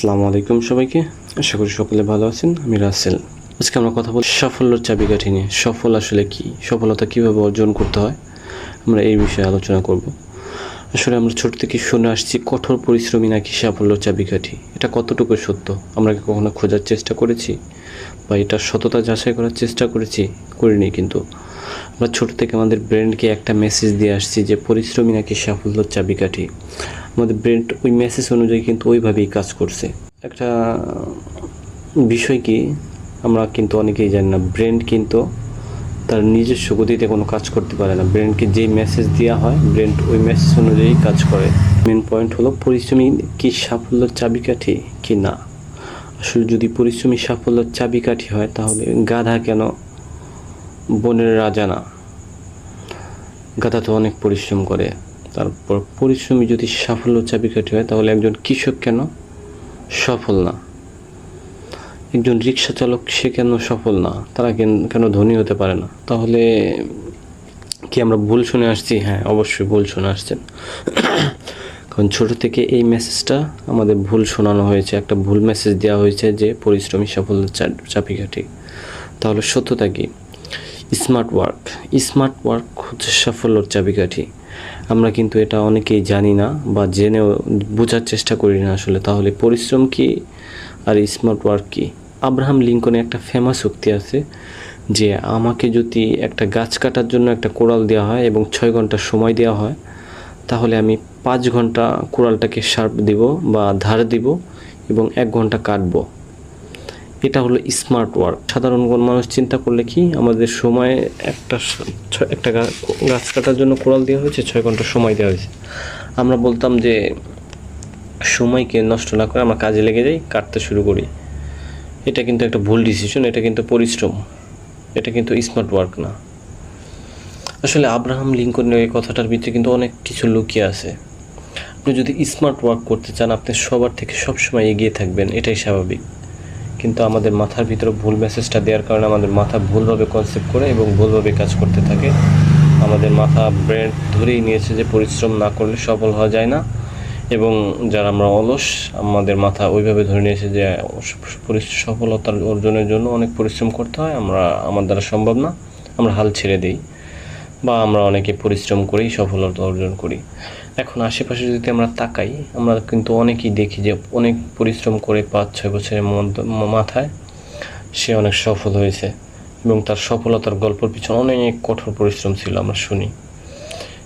আসসালামু আলাইকুম সবাইকে। আশা করি সকলে ভালো আছেন, আমি রাসেল। আজকে আমরা কথা বলি সাফল্যর চাবিকাঠি নিয়ে। সফল আসলে কি? সফলতা কীভাবে অর্জন করতে হয়? আমরা এই বিষয়ে আলোচনা করব। আসলে আমরা ছোট থেকে শুনে আসছি, কঠোর পরিশ্রমী নাকি সাফল্যর চাবিকাঠি? এটা কতটুকু সত্য? আমরা কি কখনো খোঁজার চেষ্টা করেছি? বা এটা সততা যাচাই করার চেষ্টা করেছি? করিনি কিন্তু। আমরা ছোট থেকে আমাদের ব্রেনকে একটা মেসেজ দিয়ে আসছি যে পরিশ্রমী নাকি সাফল্যর চাবিকাঠি। আমাদের ব্রেন ওই মেসেজ অনুযায়ী কিন্তু ওইভাবেই কাজ করছে। একটা বিষয় কি, আমরা কিন্তু অনেকেই জানি না ব্রেন কিন্তু তার নিজস্ব গতিতে কোনো কাজ করতে পারে না। ব্রেনকে যেই মেসেজ দেওয়া হয় ব্রেন ওই মেসেজ অনুযায়ী কাজ করে। মেন পয়েন্ট হলো পরিশ্রমী কি সাফল্যের চাবিকাঠি কি না? আসলে যদি পরিশ্রমী সাফল্যের চাবিকাঠি হয়, তাহলে গাধা কেন? বনের রাজা না। গাধা তো অনেক পরিশ্রম করে। তারপর পরিশ্রমী যদি সাফল্য চাবিকাঠি হয়, তাহলে একজন কৃষক কেন সফল না? একজন রিক্সা চালক, সে কেন সফল না? তারা কেন- ধনী হতে পারে না? তাহলে কি আমরা ভুল শুনে আসছি? হ্যাঁ অবশ্যই ভুল শুনে আসছেন। কারণ ছোট থেকে এই মেসেজটা আমাদের ভুল শোনানো হয়েছে। একটা ভুল মেসেজ দেওয়া হয়েছে যে পরিশ্রমী সাফল্য চা- চাবিকাঠি তাহলে সত্যতা কি? স্মার্ট ওয়ার্ক স্মার্ট ওয়ার্ক হচ্ছে সাফল্যর চাবিকাঠি আমরা কিন্তু এটা অনেকেই জানি না বা জেনেও বোঝার চেষ্টা করি না আসলে। তাহলে পরিশ্রম কি আর স্মার্ট ওয়ার্ক কি? আব্রাহাম লিঙ্কনে একটা ফেমাস উক্তি আছে যে আমাকে যদি একটা গাছ কাটার জন্য একটা কোড়াল দেওয়া হয় এবং ছয় ঘণ্টা সময় দেওয়া হয়, তাহলে আমি পাঁচ ঘণ্টা কোড়ালটাকে শার্প দিব বা ধার দিব এবং এক ঘণ্টা কাটবো। এটা হলো স্মার্ট ওয়ার্ক সাধারণ মানুষ চিন্তা করলে কি, আমাদের সময়ে একটা একটা গাছ কাটার জন্য কোড়াল দেওয়া হয়েছে, ছয় ঘণ্টা সময় দেওয়া হয়েছে। আমরা বলতাম যে, সময়কে নষ্ট না করে আমরা কাজে লেগে যাই, কাটতে শুরু করি। এটা কিন্তু একটা ভুল ডিসিশন এটা কিন্তু পরিশ্রম। এটা কিন্তু স্মার্ট ওয়ার্ক না। আসলে আব্রাহাম লিঙ্কনের এই কথাটার ভিতরে কিন্তু অনেক কিছু লুকিয়ে আছে। আপনি যদি স্মার্ট ওয়ার্ক করতে চান, আপনি সবার থেকে সবসময় এগিয়ে থাকবেন, এটাই স্বাভাবিক। কিন্তু আমাদের মাথার ভিতরে ভুল মেসেজটা দেওয়ার কারণে আমাদের মাথা ভুলভাবে কনসেপ্ট করে এবং ভুলভাবে কাজ করতে থাকে। আমাদের মাথা ব্রেন ধরেই নিয়েছে যে পরিশ্রম না করলে সফল হওয়া যায় না এবং যারা আমরা অলস, আমাদের মাথা ওইভাবে ধরে নিয়েছে যে সফলতার অর্জনের জন্য অনেক পরিশ্রম করতে হয়। আমরা, আমার দ্বারা সম্ভব না। আমরা হাল ছেড়ে দিই। বা আমরা অনেকে পরিশ্রম করেই সফলতা অর্জন করি। এখন আশেপাশে যদি আমরা তাকাই, আমরা কিন্তু অনেকেই দেখি যে অনেক পরিশ্রম করে পাঁচ, ছয় বছরের মাথায় সে অনেক সফল হয়েছে এবং তার সফলতার গল্পের পিছনে অনেক কঠোর পরিশ্রম ছিল, আমরা শুনি।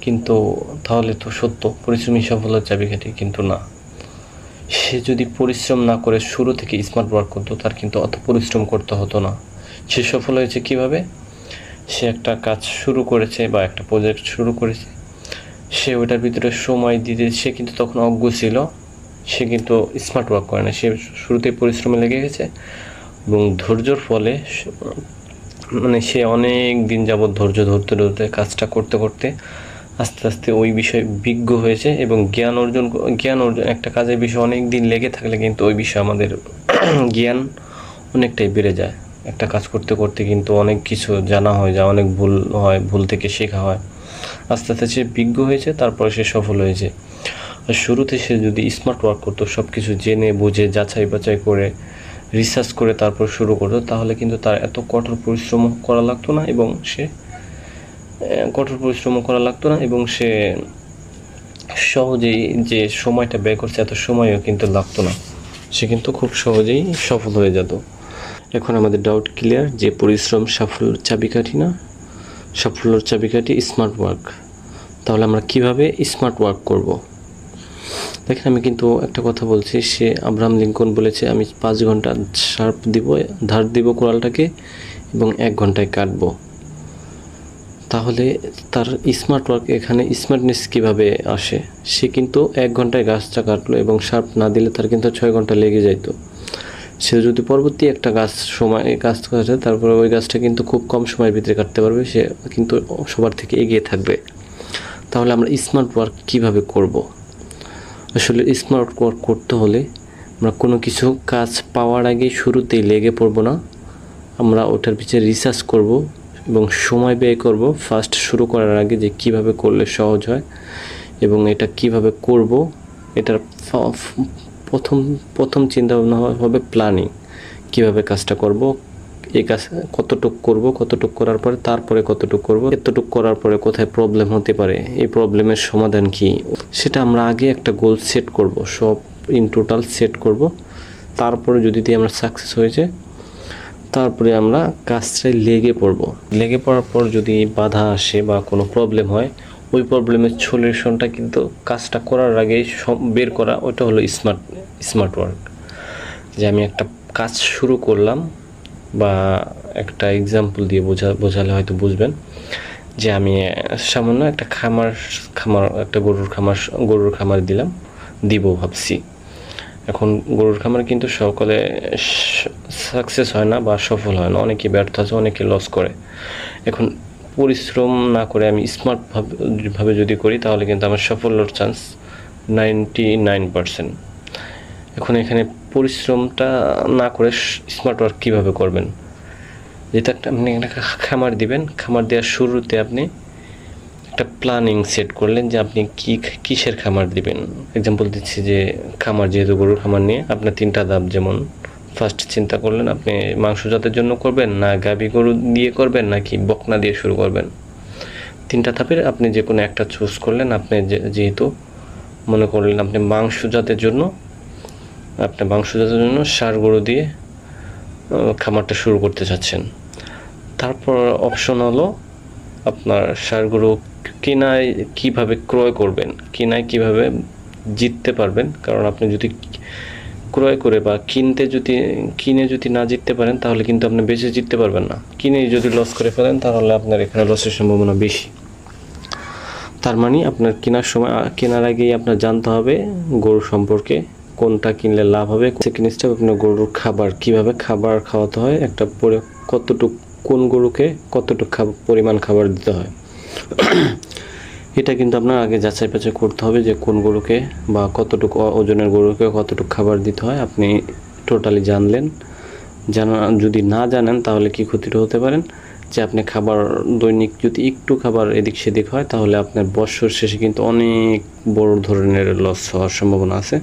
কিন্তু তাহলে তো সত্য, পরিশ্রমী সফলতার চাবিকাঠি কিন্তু না। সে যদি পরিশ্রম না করে শুরু থেকে স্মার্ট ওয়ার্ক করতো, তার কিন্তু অত পরিশ্রম করতে হতো না। সে সফল হয়েছে কীভাবে? সে একটা কাজ শুরু করেছে বা একটা প্রজেক্ট শুরু করেছে। সে ওটার ভিতরে সময় দিতে, সে কিন্তু তখন অজ্ঞ ছিল। সে কিন্তু স্মার্ট ওয়ার্ক করে না। সে শুরুতেই পরিশ্রমে লেগে গেছে এবং ধৈর্যর ফলে মানে সে অনেক দিন যাবৎ ধৈর্য ধরতে ধরতে কাজটা করতে করতে আস্তে আস্তে ওই বিষয়ে বিজ্ঞ হয়েছে এবং জ্ঞান অর্জন জ্ঞান অর্জন একটা কাজের বিষয়ে অনেক দিন লেগে থাকলে কিন্তু ওই বিষয়ে আমাদের জ্ঞান অনেকটাই বেড়ে যায়। একটা কাজ করতে করতে কিন্তু অনেক কিছু জানা হয় যায় অনেক ভুল হয়, ভুল থেকে শেখা হয়। আস্তে আস্তে সে বিজ্ঞ হয়েছে, তারপরে সে সফল হয়েছে। আর শুরুতে সে যদি স্মার্ট ওয়ার্ক করতো সব কিছু জেনে, বুঝে, যাচাই বাছাই করে রিসার্চ করে তারপর শুরু করতো, তাহলে কিন্তু তার এত কঠোর পরিশ্রম করা লাগতো না এবং সে কঠোর পরিশ্রম করা লাগতো না এবং সে সহজেই যে সময়টা ব্যয় করছে, এত সময়ও কিন্তু লাগতো না। সে কিন্তু খুব সহজেই সফল হয়ে যেত। এখন আমাদের ডাউট ক্লিয়ার যে পরিশ্রম সাফল্যের চাবিকাঠি না? সাফল্যের চাবিকাঠি স্মার্ট ওয়ার্ক তাহলে আমরা কীভাবে স্মার্ট ওয়ার্ক করব? দেখেন, আমি কিন্তু একটা কথা বলছি, সে আব্রাহাম লিঙ্কন বলেছে, আমি পাঁচ ঘণ্টা শার্প দিব, ধার দিব কোরালটাকে এবং এক ঘন্টায় কাটবো। তাহলে তার স্মার্ট ওয়ার্ক এখানে স্মার্টনেস কীভাবে আসে? সে কিন্তু এক ঘন্টায় গাছটা কাটলো এবং শার্প না দিলে তার কিন্তু ছয় ঘণ্টা লেগে যাইতো। সে যদি পরবর্তী একটা গাছ সময়, গাছ কাটে, তারপরে ওই গাছটা কিন্তু খুব কম সময়ের ভিতরে কাটতে পারবে, সে কিন্তু সবার থেকে এগিয়ে থাকবে। তাহলে আমরা স্মার্ট ওয়ার্ক কীভাবে করব? আসলে স্মার্ট ওয়ার্ক করতে হলে আমরা কোনো কিছু কাজ পাওয়ার আগে শুরুতেই লেগে পড়ব না। আমরা ওটার পিছিয়ে রিসার্চ করব এবং সময় ব্যয় করব ফার্স্ট শুরু করার আগে যে কীভাবে করলে সহজ হয় এবং এটা কীভাবে করব, এটার প্রথম প্রথম চিন্তা ভাবনা হবে প্ল্যানিং কীভাবে কাজটা করব, এই কাজ কতটুক করব, কতটুক করার পরে তারপরে কতটুক করব, এতটুক করার পরে কোথায় প্রবলেম হতে পারে, এই প্রবলেমের সমাধান কি? সেটা আমরা আগে একটা গোল সেট করব, সব ইন টোটাল সেট করব। তারপরে যদি আমরা সাকসেস হয়েছে, তারপরে আমরা কাজটায় লেগে পড়ব। লেগে পড়ার পর যদি বাধা আসে বা কোনো প্রবলেম হয় ওই প্রবলেমের সলিউশনটা কিন্তু কাজটা করার আগেই সব বের করা ওটা হলো স্মার্ট স্মার্ট ওয়ার্ক যে আমি একটা কাজ শুরু করলাম বা একটা এক্সাম্পল দিয়ে বোঝা, বোঝালে হয়তো বুঝবেন যে আমি সামান্য একটা খামার খামার, একটা গরুর খামার গরুর খামার দিলাম, দিব ভাবছি। এখন গরুর খামার কিন্তু সকলে সাকসেস হয় না বা সফল হয় না, অনেকে ব্যর্থ আছে, অনেকে লস করে। এখন পরিশ্রম না করে আমি স্মার্ট ভাবে যদি করি, তাহলে কিন্তু আমার সাফল্যর চান্স নাইনটি নাইন পার্সেন্ট এখন এখানে পরিশ্রমটা না করে স্মার্ট ওয়ার্ক কীভাবে করবেন? যেটা একটা আপনি একটা খামার দিবেন, খামার দেওয়ার শুরুতে আপনি একটা প্ল্যানিং সেট করলেন যে আপনি কি কিসের খামার দিবেন? এক্সাম্পল দিচ্ছি যে খামার যেহেতু গরুর খামার নিয়ে, আপনার তিনটা ধাপ যেমন ফার্স্ট চিন্তা করলেন আপনি মাংস জাতের জন্য করবেন, না গাভী গরু দিয়ে করবেন, নাকি বকনা দিয়ে শুরু করবেন? তিনটা ধাপের আপনি যে কোনো একটা চুজ করলেন। আপনি যেহেতু মনে করলেন আপনি মাংস জাতের জন্য, আপনি মাংস জাতের জন্য সার গরু দিয়ে খামারটা শুরু করতে চাচ্ছেন। তারপর অপশন হলো আপনার সার গরু কিনায় কীভাবে ক্রয় করবেন, কিনায় কীভাবে জিততে পারবেন? কারণ আপনি যদি ক্রয় করে বা কিনতে যদি, কিনে যদি না জিততে পারেন, তাহলে কিন্তু আপনি বেশি জিততে পারবেন না। কিনে যদি লস করে ফেলেন, তাহলে আপনার এখানে লসের সম্ভাবনা বেশি। তার মানে আপনার কেনার সময় কেনার আগেই আপনার জানতে হবে গরু সম্পর্কে, কোনটা কিনলে লাভ হবে সেকেন্ড স্টেপ আপনার গরুর খাবার, কীভাবে খাবার খাওয়াতে হয়, একটা কতটুক, কোন গরুকে কতটুক পরিমাণ খাবার দিতে হয়। এটা কিন্তু আপনার আগে যাচাই বাছাই করতে হবে যে কোন গরুকে বা কতটুকু ওজনের গরুকে কতটুকু খাবার দিতে হয়। আপনি টোটালি জানলেন। জানা যদি না জানেন তাহলে কি ক্ষতিটা হতে পারেন? যে আপনি খাবার, দৈনিক যদি একটু খাবার এদিক সেদিক হয়, তাহলে আপনার বছর শেষে কিন্তু অনেক বড় ধরনের লস হওয়ার সম্ভাবনা আছে।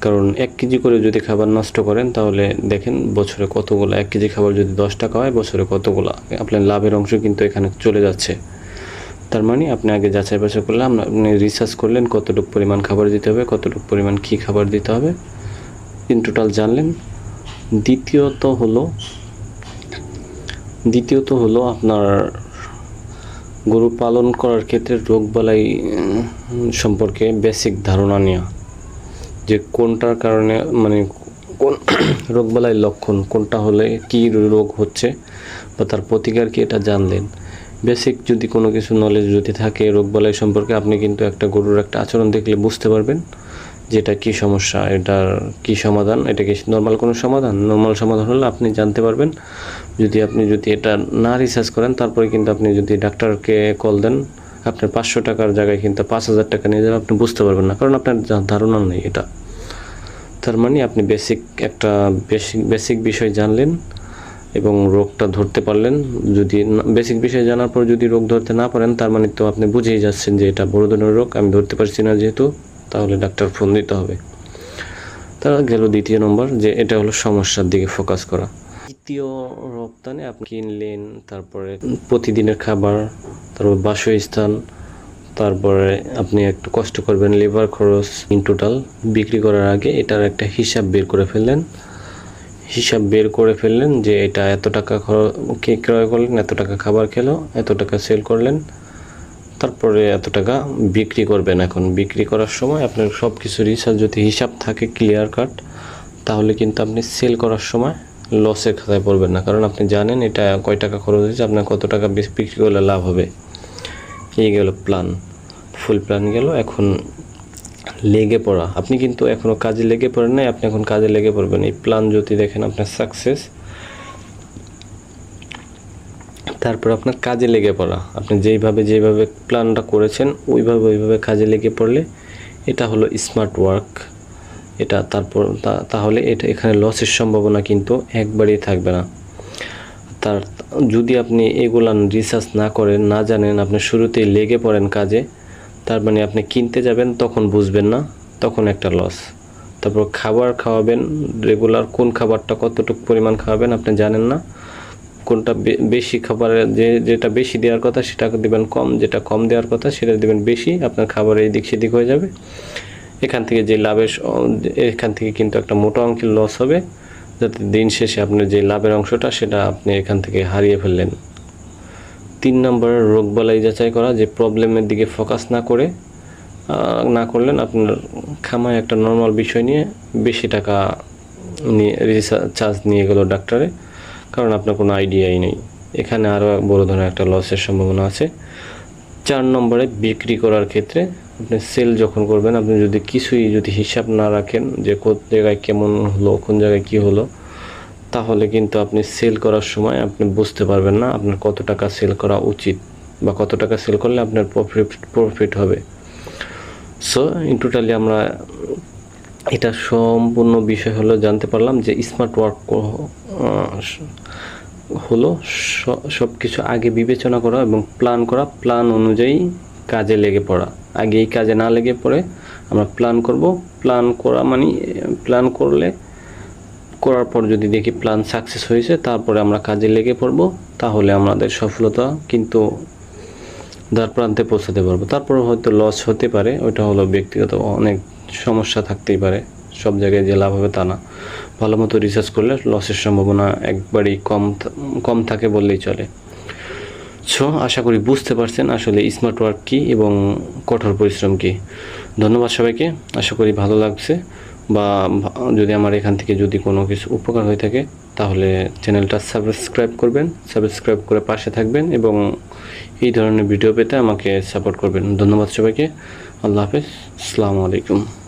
কারণ এক কেজি করে যদি খাবার নষ্ট করেন, তাহলে দেখেন বছরে কতগুলো, এক কেজি খাবার যদি দশ টাকা হয়, বছরে কতগুলো। আপনার লাভের অংশ কিন্তু এখানে চলে যাচ্ছে। তার মানে আপনি আগে যাচাই বাছাই করলে আপনি রিসার্চ করলেন কতটুকু পরিমাণ খাবার দিতে হবে, কতটুকু পরিমাণ কী খাবার দিতে হবে। ইন টোটাল জানলেন। দ্বিতীয়ত হলো দ্বিতীয়ত হলো আপনার গরু পালন করার ক্ষেত্রে রোগবালাই সম্পর্কে বেসিক ধারণা নেওয়া। যে কোনটার কারণে মানে কোন রোগবালাই লক্ষণ, কোনটা হলে কি রোগ হচ্ছে বা তার প্রতিকার কি, এটা জানলেন। বেসিক যদি কোনো কিছু নলেজ যদি থাকে রোগবালাই সম্পর্কে, আপনি কিন্তু একটা গরুর একটা আচরণ দেখলে বুঝতে পারবেন যে এটা কী সমস্যা, এটার কী সমাধান, এটা কি নর্মাল কোনো সমাধান? নর্মাল সমাধান হলে আপনি জানতে পারবেন। যদি আপনি যদি এটা না রিসার্চ করেন, তারপরে কিন্তু আপনি যদি ডাক্তারকে কল দেন, আপনার পাঁচশো টাকার জায়গায় কিন্তু পাঁচ হাজার টাকা নিয়ে যাবেন আপনি বুঝতে পারবেন না। কারণ আপনার ধারণা নেই এটা। তার মানে আপনি বেসিক একটা বেসিক বেসিক বিষয় জানলেন এবং রোগটা ধরতে পারলেন। যদি বেসিক বিষয় জানার পর যদি রোগ ধরতে না পারেন, তার মানে তো আপনি বুঝেই যাচ্ছেন যে এটা বড় ধরনের রোগ, আমি ধরতে পারছি না যেহেতু, তাহলে ডাক্তার ফোন দিতে হবে। তার গেল দ্বিতীয় নম্বর, যে এটা হলো সমস্যার দিকে ফোকাস করা। দ্বিতীয় রপ্তানি আপনি কিনলেন, তারপরে প্রতিদিনের খাবার, তারপর বাসস্থান, তারপরে আপনি একটু কষ্ট করবেন লেবার খরচ ইন টোটাল বিক্রি করার আগে এটার একটা হিসাব বের করে ফেললেন। হিসাব বের করে ফেললেন যে এটা এত টাকা কে ক্রয় করলেন, এত টাকা খাবার খেলো, এত টাকা সেল করলেন, তারপরে এত টাকা বিক্রি করবেন এখন। বিক্রি করার সময় আপনার সব কিছু রিসার্চ যদি হিসাব থাকে, ক্লিয়ার কাট, তাহলে কিন্তু আপনি সেল করার সময় লসের খাতায় পড়বেন না। কারণ আপনি জানেন এটা কয় টাকা খরচ হয়েছে, আপনার কত টাকা বিক্রি করলে লাভ হবে। এই গেল প্ল্যান ফুল প্ল্যান গেল, এখন লেগে পড়া। আপনি কিন্তু এখনও কাজে লেগে পড়েন নাই, আপনি এখন কাজে লেগে পড়বেন। এই প্ল্যান যদি দেখেন আপনার সাকসেস তারপর আপনার কাজে লেগে পড়া। আপনি যেইভাবে যেইভাবে প্ল্যানটা করেছেন, ওইভাবে ওইভাবে কাজে লেগে পড়লে এটা হলো স্মার্ট ওয়ার্ক এটা তারপর তাহলে এটা এখানে লসের সম্ভাবনা কিন্তু একবারেই থাকবে না। তার, যদি আপনি এগুলান রিসার্চ না করেন, না জানেন, আপনি শুরুতেই লেগে পড়েন কাজে তার মানে আপনি কিনতে যাবেন, তখন বুঝবেন না, তখন একটা লস তারপর খাবার খাওয়াবেন রেগুলার কোন খাবারটা কতটুকু পরিমাণ খাওয়াবেন আপনি জানেন না। কোনটা বেশি খাবারের যে, যেটা বেশি দেওয়ার কথা সেটা দিবেন কম, যেটা কম দেওয়ার কথা সেটা দিবেন বেশি, আপনার খাবার এই দিক সেদিক হয়ে যাবে। এখান থেকে যে লাভের এখান থেকে কিন্তু একটা মোটা অঙ্কের লস হবে, যাতে দিন শেষে আপনার যে লাভের অংশটা সেটা আপনি এখান থেকে হারিয়ে ফেললেন। তিন নম্বরে রোগ বালাই যাচাই করা, যে প্রবলেমের দিকে ফোকাস না করে না করলেন আপনার খামায় একটা নর্মাল বিষয় নিয়ে বেশি টাকা নিয়ে চার্জ নিয়ে গেল ডাক্তারে, কারণ আপনার কোনো আইডিয়াই নেই। এখানে আরও বড় ধরনের একটা লসের সম্ভাবনা আছে। চার নম্বরে বিক্রি করার ক্ষেত্রে আপনি সেল যখন করবেন, আপনি যদি কিছুই যদি হিসাব না রাখেন যে কোন জায়গায় কেমন হলো, কোন জায়গায় কি হলো তাহলে কিন্তু আপনি সেল করার সময় আপনি বুঝতে পারবেন না আপনার কত টাকা সেল করা উচিত বা কত টাকা সেল করলে আপনার প্রফিট প্রফিট হবে। সো ইন টোটালি আমরা এটা সম্পূর্ণ বিষয় হলো জানতে পারলাম যে স্মার্ট ওয়ার্ক হলো সব কিছু আগে বিবেচনা করা এবং প্ল্যান করা প্ল্যান অনুযায়ী কাজে লেগে পড়া। আগে এই কাজে না লেগে পড়ে আমরা প্ল্যান করব। প্ল্যান করা মানে প্ল্যান করলে করার পর যদি দেখি প্ল্যান সাকসেস হয়েছে, তারপরে আমরা কাজে লেগে পড়ব, তাহলে আমাদের সফলতা কিন্তু দ্বার প্রান্তে পৌঁছাতে পারব। তারপরে হয়তো লস হতে পারে, ওইটা হলো ব্যক্তিগত অনেক সমস্যা থাকতেই পারে। সব জায়গায় যে লাভ হবে তা না। ভালো মতো রিসার্চ করলে লসের সম্ভাবনা একবারই কম কম থাকে বললেই চলে। সো আশা করি বুঝতে পারছেন আসলে স্মার্ট ওয়ার্ক কী এবং কঠোর পরিশ্রম কী। ধন্যবাদ সবাইকে। আশা করি ভালো লাগছে। বা যদি আমার এখান থেকে যদি কোনো কিছু উপকার হয়ে থাকে, তাহলে চ্যানেলটা সাবস্ক্রাইব করবেন, সাবস্ক্রাইব করে পাশে থাকবেন এবং এই ধরনের ভিডিও পেতে আমাকে সাপোর্ট করবেন। ধন্যবাদ সবাইকে। আল্লাহ হাফেজ। আসসালামু আলাইকুম।